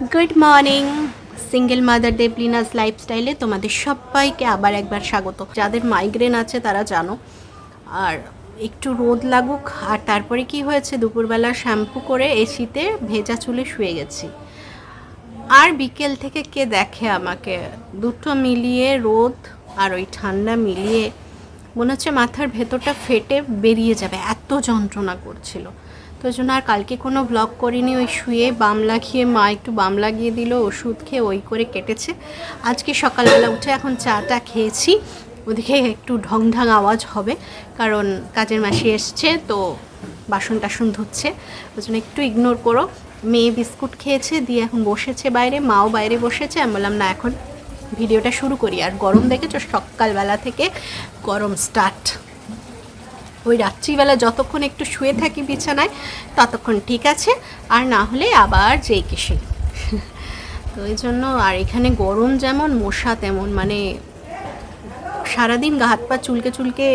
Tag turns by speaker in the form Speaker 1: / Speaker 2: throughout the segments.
Speaker 1: Good morning single mother Deblina's লাইফস্টাইলে তোমাদের সবাইকে আবার একবার স্বাগত। যাদের মাইগ্রেন আছে, তারা জানো। আর একটু রোদ লাগুক, আর তারপরে কি হয়েছে? দুপুরবেলা শ্যাম্পু করে এসিতে ভেজা চুলে শুয়ে গেছি। আর বিকেল থেকে কে দেখে আমাকে? দুটো মিলিয়ে রোদ আর ওই ঠান্ডা মিলিয়ে মনে হচ্ছে মাথার ভেতরটা ফেটে বেরিয়ে যাবে। এত যন্ত্রণা করছিল। তো জন্য আর কালকে কোনো ব্লগ করিনি, ওই শুয়ে বাম লাগিয়ে মা একটু বাম লাগিয়ে দিল, ওষুধ খেয়ে ওই করে কেটেছে। আজকে সকালবেলা উঠে এখন চাটা খেয়েছি, ওদিকে একটু ঢং ঢং আওয়াজ হবে, কারণ কাজের মাসি এসছে, তো বাসন টাসন ধুচ্ছে, ওই জন্য একটু ইগনোর করো। মেয়ে বিস্কুট খেয়েছে, দিয়ে এখন বসেছে বাইরে, মাও বাইরে বসেছে, আমি বললাম, না, এখন ভিডিওটা শুরু করি। আর গরম দেখেছ? সকালবেলা থেকে গরম স্টার্ট ওই রাত্রিবেলা যতক্ষণ একটু শুয়ে থাকি বিছানায়, ততক্ষণ ঠিক আছে, আর না হলে আবার যেই কে সেই। তো এই জন্য আর এখানে গরম যেমন, মশা তেমন মানে সারাদিন গা হাত পা চুলকে চুলকে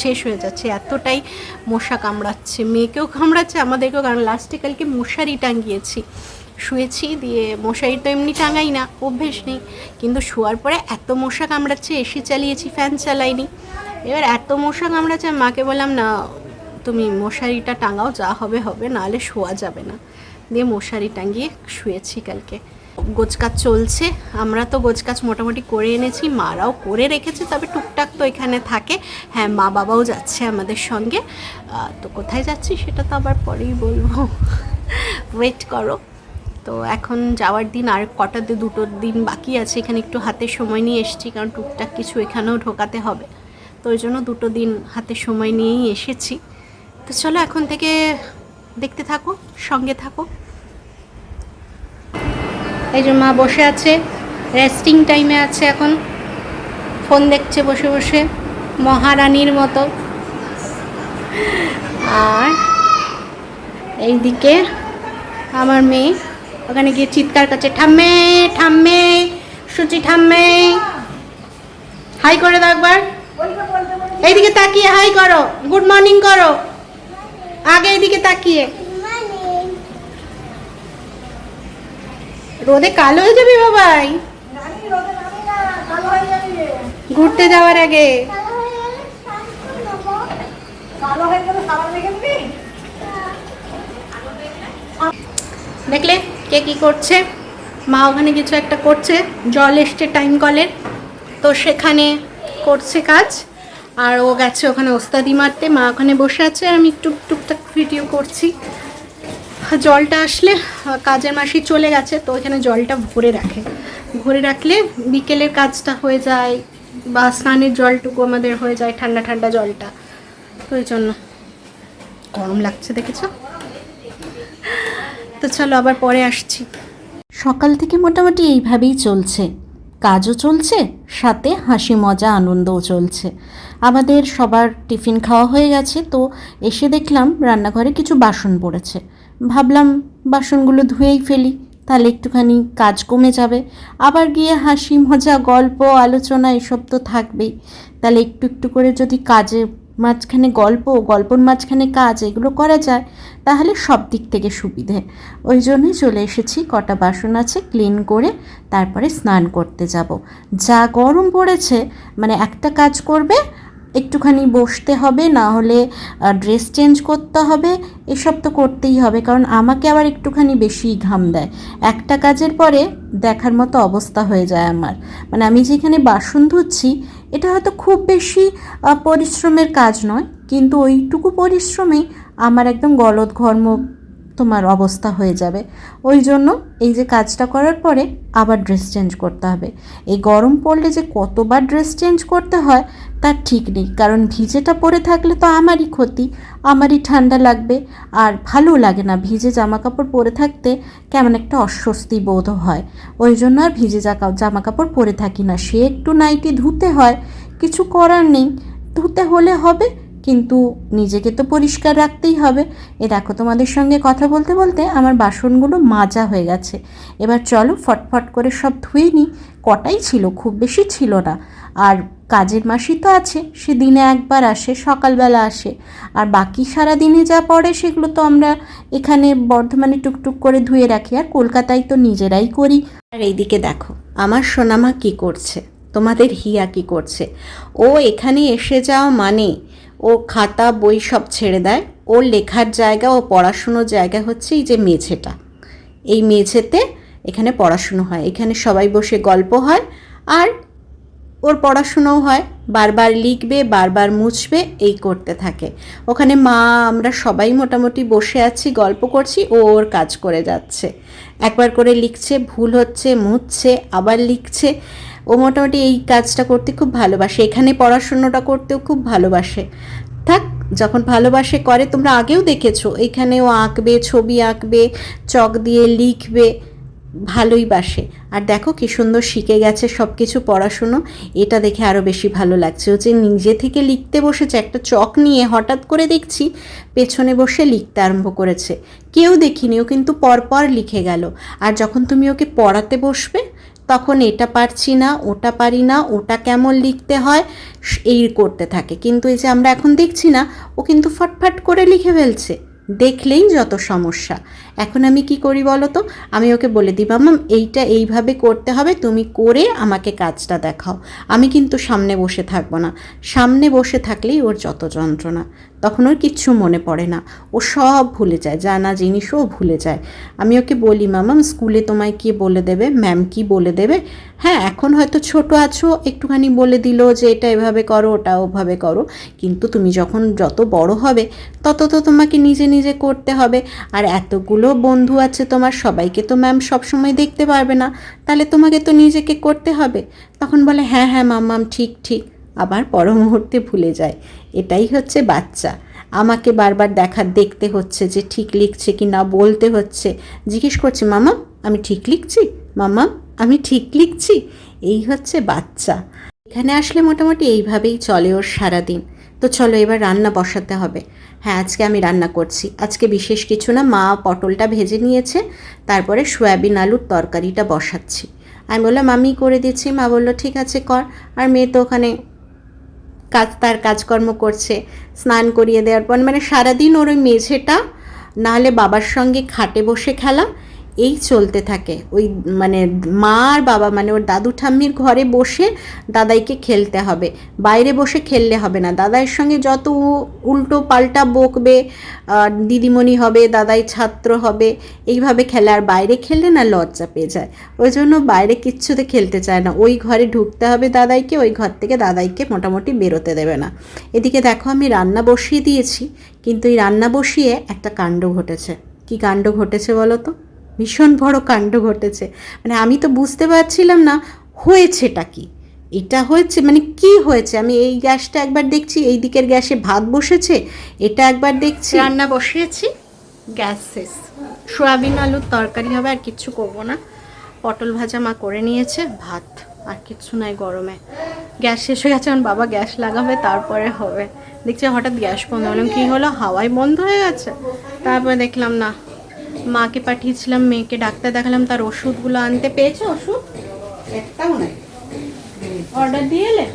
Speaker 1: শেষ হয়ে যাচ্ছে, এতটাই মশা কামড়াচ্ছে, মেয়েকেও কামড়াচ্ছে, আমাদেরকেও কারণ লাস্টে কালকে মশারি টাঙ্গিয়েছি শুয়েছি দিয়ে মশারি তো এমনি টাঙাই না, অভ্যেস নেই, কিন্তু শোয়ার পরে এত মশা কামড়াচ্ছে, এসি চালিয়েছি ফ্যান চালাইনি। এবার এত মশা আমি মাকে বললাম, না, তুমি মশারিটা টাঙাও, যা হবে হবে, নাহলে শোয়া যাবে না। দিয়ে মশারি টাঙিয়ে শুয়েছি কালকে। গোছকাজ চলছে, আমরা তো গোছকাজ মোটামুটি করে এনেছি, মারাও করে রেখেছে, তবে টুকটাক তো এখানে থাকে। হ্যাঁ মা বাবাও যাচ্ছে আমাদের সঙ্গে। তো কোথায় যাচ্ছি সেটা তো আবার পরেই বলব। ওয়েট করো। তো এখন যাওয়ার দিন, আর কটা দিয়ে দুটো দিন বাকি আছে, এখানে একটু হাতে সময় নিয়ে এসেছি, কারণ টুকটাক কিছু এখানেও ঢোকাতে হবে। তো ওই জন্য দুটো দিন হাতে সময় নিয়েই এসেছি। তো চলো এখন থেকে দেখতে থাকো, সঙ্গে থাকো। এই যে মা বসে আছে রেস্টিং টাইমে আছে এখন। ফোন দেখছে বসে বসে, মহারানীর মতো। আর এইদিকে আমার মেয়ে, ওখানে গিয়ে চিৎকার করছে, ঠাম্মে ঠাম্মে, সুচি ঠাম্মে! হাই করে দাও একবার। এইদিকে তাকিয়ে, হাই করো, গুড মর্নিং করো। আগে এইদিকে তাকিয়ে। রোদে কালো হয়ে যাবে বাবাই। ঘুরতে যাওয়ার আগে। দেখলে কে কি করছে? মা ওখানে কিছু একটা করছে, জল এসছে টাইম কলের তো সেখানে করছে কাজ। আর ও গেছে ওখানে ওস্তাদি মারতে, মা ওখানে বসে আছে আমি টুক টুকটাক ভিডিও করছি। জলটা আসলে কাজের মাসি চলে গেছে, তো এখানে জলটা ভরে রাখে। ভরে রাখলে বিকেলের কাজটা হয়ে যায়, বা স্নানের জলটুকু আমাদের হয়ে যায়, ঠান্ডা ঠান্ডা জলটা। তো ওই জন্য। গরম লাগছে, দেখেছ? তো চলো আবার পরে আসছি।
Speaker 2: সকাল থেকে মোটামুটি এইভাবেই চলছে। কাজও চলছে, সাথে হাসি, মজা, আনন্দও চলছে। আমাদের সবার টিফিন খাওয়া হয়ে গেছে, তো এসে দেখলাম রান্নাঘরে কিছু বাসন পড়েছে। ভাবলাম বাসনগুলো ধুয়েই ফেলি, তাহলে একটুখানি কাজ কমে যাবে। আবার গিয়ে হাসি, মজা, গল্প, আলোচনা, এসব তো থাকবেই। তাহলে একটু একটু করে যদি কাজে মাঝখানে গল্প, গল্পর মাঝখানে কাজ এগুলো করা যায়, তাহলে সব দিক থেকে সুবিধে। ওই জন্যই চলে এসেছি, কটা বাসন আছে ক্লিন করে তারপরে স্নান করতে যাব। যা গরম পড়েছে মানে একটা কাজ করবে একটুখানি বসতে হবে, না হলে ড্রেস চেঞ্জ করতে হবে, এসব তো করতেই হবে, কারণ আমাকে আবার একটুখানি বেশি ঘাম দেয়। একটা কাজের পরে দেখার মতো অবস্থা হয়ে যায় আমার। মানে আমি যেখানে বাসন ধুচ্ছি, এটা হয়তো খুব বেশি পরিশ্রমের কাজ নয়, কিন্তু ওইটুকু পরিশ্রমেই আমার একদম গলদ ঘর্ম তোমার অবস্থা হয়ে যাবে। ওই জন্য এই যে কাজটা করার পরে আবার ড্রেস চেঞ্জ করতে হবে। এই গরম পড়লে যে কতবার ড্রেস চেঞ্জ করতে হয় তার ঠিক নেই, কারণ ভিজেটা পরে থাকলে তো আমারই ক্ষতি, আমারই ঠান্ডা লাগবে, আর ভালো লাগে না ভিজে জামা কাপড় পরে থাকতে, কেমন একটা অস্বস্তি বোধ হয়। ওই জন্য আর ভিজে জামা কাপড় পরে থাকি না, সে একটু নাইটি ধুতে হয়, কিছু করার নেই, ধুতে হলে হবে, কিন্তু নিজেকে তো পরিষ্কার রাখতেই হবে। এ দেখো তোমাদের সঙ্গে কথা বলতে বলতে আমার বাসনগুলো মাজা হয়ে গেছে। এবার চলো ফটফট করে সব ধুয়ে নিই, কটাই ছিল, খুব বেশি ছিল না। আর
Speaker 1: কাজের মাসি তো আছে, সে দিনে একবার আসে, সকালবেলা আসে। আর বাকি সারা দিনে যা পড়ে সেগুলো তো আমরা এখানে বর্ধমানে টুকটুক করে ধুয়ে রাখি, আর কলকাতায় তো নিজেরাই করি। আর এইদিকে দেখো, আমার সোনামা কি করছে? তোমাদের হিয়া কি করছে? ও এখানে এসে যাওয়া মানে ও খাতা, বই সব ছেড়ে দেয়। ওর লেখার জায়গা ও পড়াশুনোর জায়গা হচ্ছে এই যে মেঝেটা। এই মেঝেতে এখানে পড়াশুনো হয়। এখানে সবাই বসে গল্প হয়। আর ওর পড়াশুনোও হয়, বারবার লিখবে, বারবার মুছবে, এই করতে থাকে। ওখানে মা, আমরা সবাই মোটামুটি বসে আছি, গল্প করছি, ও ওর কাজ করে যাচ্ছে। একবার করে লিখছে, ভুল হচ্ছে, মুছছে, আবার লিখছে। ও মোটামুটি এই কাজটা করতে খুব ভালোবাসে, এখানে পড়াশুনোটা করতেও খুব ভালোবাসে। থাক, যখন ভালোবাসে করে, তোমরা আগেও দেখেছ এখানেও আঁকবে, ছবি আঁকবে, চক দিয়ে লিখবে। ভালোই বাসে। আর দেখো কি সুন্দর শিখে গেছে সব কিছু পড়াশুনো। এটা দেখে আরও বেশি ভালো লাগছে। ও যে নিজে থেকে লিখতে বসেছে, একটা চক নিয়ে হঠাৎ করে দেখছি পেছনে বসে লিখতে আরম্ভ করেছে। কেউ দেখিনি, ও কিন্তু পরপর লিখে গেল। আর যখন তুমি ওকে পড়াতে বসবে, তখন এটা পারছি না, ওটা পারি না, ওটা কেমন লিখতে হয়, এই করতে থাকে। কিন্তু এই যে আমরা এখন দেখছি না, ও কিন্তু ফটফট করে লিখে ফেলছে। দেখলেই যত সমস্যা। এখন আমি কি করি বলো তো? আমি ওকে বলে দিই মাম এইটা এইভাবে করতে হবে, তুমি করে আমাকে কাজটা দেখাও। আমি কিন্তু সামনে বসে থাকব না। সামনে বসে থাকলেই ওর যত যন্ত্রণা, তখন ওর কিচ্ছু মনে পড়ে না। ও সব ভুলে যায় জানা জিনিসও ভুলে যায়। আমি ওকে বলি, মামাম, স্কুলে তোমায় কি বলে দেবে? ম্যাম কি বলে দেবে? হ্যাঁ এখন হয়তো ছোট আছো, একটুখানি বলে দিল যে এটা এভাবে করো, ওটা ওভাবে করো। কিন্তু তুমি যখন যত বড় হবে, তত তো তোমাকে নিজে নিজে করতে হবে। আর এতগুলো বন্ধু আছে তোমার, সবাইকে তো ম্যাম সবসময় দেখতে পারবে না। তাহলে তোমাকে তো নিজেকে করতে হবে। তখন বলে হ্যাঁ হ্যাঁ মাম্মাম ঠিক ঠিক। আবার পর মুহূর্তে ভুলে যায়। এটাই হচ্ছে বাচ্চা। আমাকে বারবার দেখা, দেখতে হচ্ছে যে ঠিক লিখছে কি না বলতে হচ্ছে। জিজ্ঞেস করছে, মামা, আমি ঠিক লিখছি? মামা, আমি ঠিক লিখছি। এই হচ্ছে বাচ্চা। এখানে আসলে মোটামুটি এইভাবেই চলে ওর সারাদিন। তো চলো এবার রান্না বসাতে হবে। হ্যাঁ আজকে আমি রান্না করছি। আজকে বিশেষ কিছু না, মা পটলটা ভেজে নিয়েছে, তারপরে সয়াবিন আলুর তরকারিটা বসাচ্ছি। আমি বললাম আমি করে দিচ্ছি। মা বলল, ঠিক আছে, কর। আর মেয়ে তো ওখানে কাজ, তার কাজকর্ম করছে। স্নান করিয়ে দেওয়ার পর মানে সারাদিন ওর ওই মেঝেটা, নাহলে বাবার সঙ্গে খাটে বসে খেলা এই চলতে থাকে। ওই মানে মা আর বাবা মানে ওর দাদু ঠাম্মির ঘরে বসে দাদাইকে খেলতে হবে। বাইরে বসে খেললে হবে না। দাদাইয়ের সঙ্গে যত উল্টো পাল্টা বকবে দিদিমণি হবে, দাদাই ছাত্র হবে, এইভাবে খেলে। আর বাইরে খেললে না লজ্জা পেয়ে যায়। ওই জন্য বাইরে কিচ্ছুতে খেলতে চায় না। ওই ঘরে ঢুকতে হবে দাদাইকে, ওই ঘর থেকে দাদাইকে মোটামুটি বেরোতে দেবে না। এদিকে দেখো আমি রান্না বসিয়ে দিয়েছি, কিন্তু এই রান্না বসিয়ে একটা কাণ্ড ঘটেছে। কি কাণ্ড ঘটেছে বলো তো? ভীষণ বড় কাণ্ড ঘটেছে। মানে আমি তো বুঝতে পারছিলাম না হয়েছেটা কি। এটা হয়েছে মানে কি হয়েছে? আমি এই গ্যাসটা একবার দেখছি, এই দিকের গ্যাসে ভাত বসেছে, এটা একবার দেখছি।
Speaker 3: রান্না বসিয়েছি, গ্যাস শেষ। সোয়াবিন আলুর তরকারি হবে, আর কিচ্ছু করব না। পটল ভাজা মা করে নিয়েছে, ভাত আর কিচ্ছু নাই গরমে। গ্যাস শেষ হয়ে গেছে বাবা গ্যাস লাগাবে, তারপরে হবে। দেখছি হঠাৎ গ্যাস বন্ধ হলাম কি হলো? হাওয়াই বন্ধ হয়ে গেছে? তারপরে দেখলাম, না মাকে পাঠিয়েছিলাম মেয়েকে ডাক্তার দেখালাম তার ওষুধগুলো আনতে পেয়েছে? ওষুধ?
Speaker 1: একটাও নাই।
Speaker 3: অর্ডার দিয়ে এলে?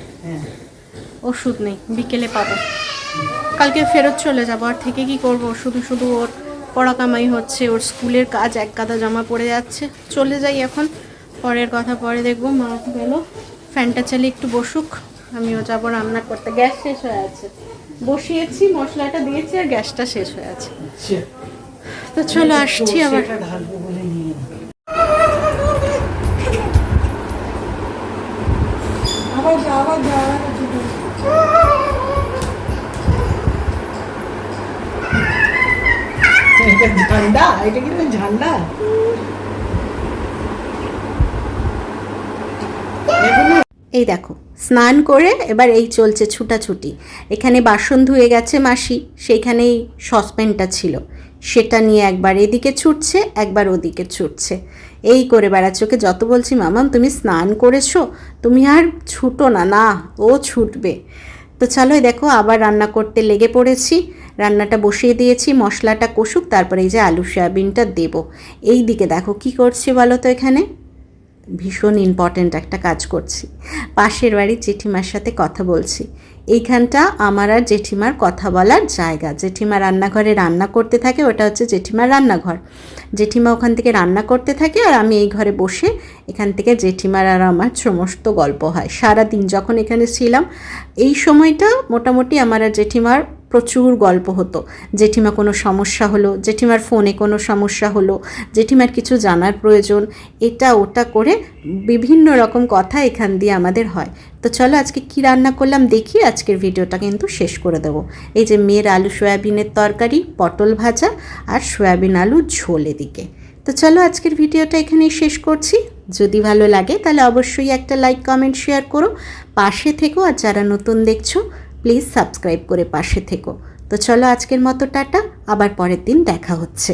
Speaker 3: ওষুধ নেই বিকেলে পাবো। কালকে ফেরত চলে যাব আর থেকে কি করব? শুধু শুধু ওর পড়া কামাই হচ্ছে ওর স্কুলের কাজ এক গাদা জমা পড়ে যাচ্ছে। চলে যাই এখন পরের কথা পরে দেখব। মা গেল ফ্যানটা চালিয়ে একটু বসুক আমিও যাব রান্না করতে। গ্যাস শেষ হয়ে আছে। বসিয়েছি মশলাটা দিয়েছি আর গ্যাসটা শেষ হয়ে আছে। তো চলো আসছি আবার।
Speaker 4: ঝান্ডা এটা কিন্তু ঝান্ডা?
Speaker 1: এই দেখো স্নান করে এবার এই চলছে ছুটাছুটি। এখানে বাসন ধুয়ে গেছে মাসি সেইখানেই সসপ্যানটা ছিল। সেটা নিয়ে একবার এদিকে ছুটছে, একবার ওদিকে ছুটছে। এই করে বেড়াচ্ছে ওকে যত বলছি, মামাম, তুমি স্নান করেছ? তুমি আর ছুটো না না, ও ছুটবে। তো চলো দেখো, আবার রান্না করতে লেগে পড়েছি। রান্নাটা বসিয়ে দিয়েছি, মশলাটা কষুক, তারপরে এই যে আলু সয়াবিনটা দেবো। এই দিকে দেখো কি করছে বলো তো এখানে? ভীষণ ইম্পর্ট্যান্ট একটা কাজ করছি। পাশের বাড়ির জেঠিমার সাথে কথা বলছি। এইখানটা আমার আর জেঠিমার কথা বলার জায়গা। জেঠিমা রান্নাঘরে রান্না করতে থাকে, ওটা হচ্ছে জেঠিমার রান্নাঘর। জেঠিমা ওখান থেকে রান্না করতে থাকে আর আমি এই ঘরে বসে এখান থেকে জেঠিমার আর আমার সমস্ত গল্প হয়। সারা দিন যখন এখানে ছিলাম, এই সময়টা মোটামুটি আমার আর জেঠিমার প্রচুর গল্প হতো। জেঠিমা কোনো সমস্যা হলো, জেঠিমার ফোনে কোনো সমস্যা হলো, জেঠিমার কিছু জানার প্রয়োজন, এটা ওটা করে বিভিন্ন রকম কথা এখান দিয়ে আমাদের হয়। তো চলো আজকে কি রান্না করলাম দেখি, আজকের ভিডিওটা কিন্তু শেষ করে দেবো। এই যে মেয়ের আলু সয়াবিনের তরকারি, পটল ভাজা আর সয়াবিন আলু ঝোল এদিকে। তো চলো আজকের ভিডিওটা এখানেই শেষ করছি। যদি ভালো লাগে তাহলে অবশ্যই একটা লাইক কমেন্ট শেয়ার করো। পাশে থেকো আর যারা নতুন দেখছ প্লিজ সাবস্ক্রাইব করে পাশে থেকো। তো চলো আজকের মতো টাটা, আবার পরের দিন দেখা হচ্ছে।